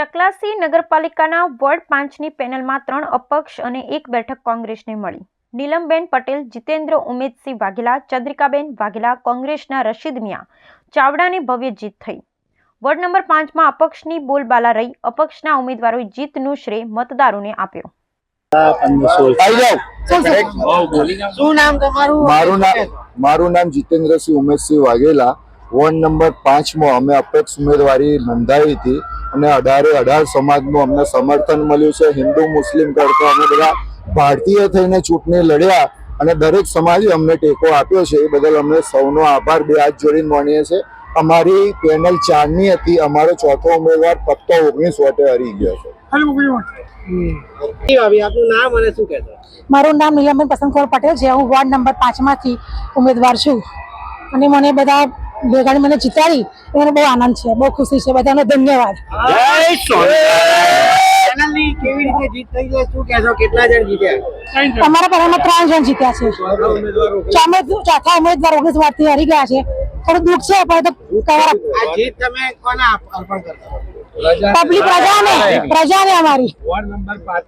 ચકલાસી નગરપાલિકાના વોર્ડ પાંચની પેનલમાં ત્રણ અપક્ષ અને એક બેઠક કોંગ્રેસને મળી. નીલમબેન પટેલ જીતેન્દ્ર ઉમેદસિંહ વાઘેલા ચંદ્રિકાબેન વાઘેલા કોંગ્રેસના રશીદ મિયા ચાવડાની ભવ્ય જીત થઈ. વોર્ડ નંબર પાંચમાં અપક્ષની બોલબાલા રહી. અપક્ષના ઉમેદવારોએ જીતનું શ્રેય મતદારોને આપ્યો. આવી જાઓ શું નામ મારું નામ મારું નામ જીતેન્દ્રસિંહ ઉમેશસિંહ વાઘેલા. વોર્ડ નંબર પાંચમાં અમે અપક્ષ ઉમેદવારી નોંધાવી હતી. અને અઢારે અઢાર સમાજનું અમને સમર્થન મળ્યું છે. હિન્દુ મુસ્લિમ કરતા અમે બધા ભારતીય થઈને ચૂંટણી લડ્યા અને દરેક સમાજે અમને ટેકો આપ્યો છે. એ બદલ અમને સૌનો આભાર. બે હાથ જોડીને માનીએ છીએ. અમારી પેનલ ચારની હતી. અમારો ચોથો ઉમેદવાર ફક્ત ઓગણીસ વોટે હરી ગયો છે. મારું નામ નીલમબેન પસંદકૌર પટેલ છે. હું વોર્ડ નંબર પાંચમાંથી ઉમેદવાર છું. અને મને બધા ભેગાડી મને જીતાડી. એનો મને બહુ આનંદ છે બહુ ખુશી છે બધાનો ધન્યવાદ. અમારા પહેલામાં ત્રણ જણ જીત્યા છે. ચોથા ઉમેદવાર ઓગણીસ. વારથી હારી હરી ગયા છે. થોડું દુઃખ છે પણ તો કવર આ જીત તમે કોને આપ- પબ્લિક પ્રજાને પ્રજાને. અમારી. વોર્ડ નંબર પાંચ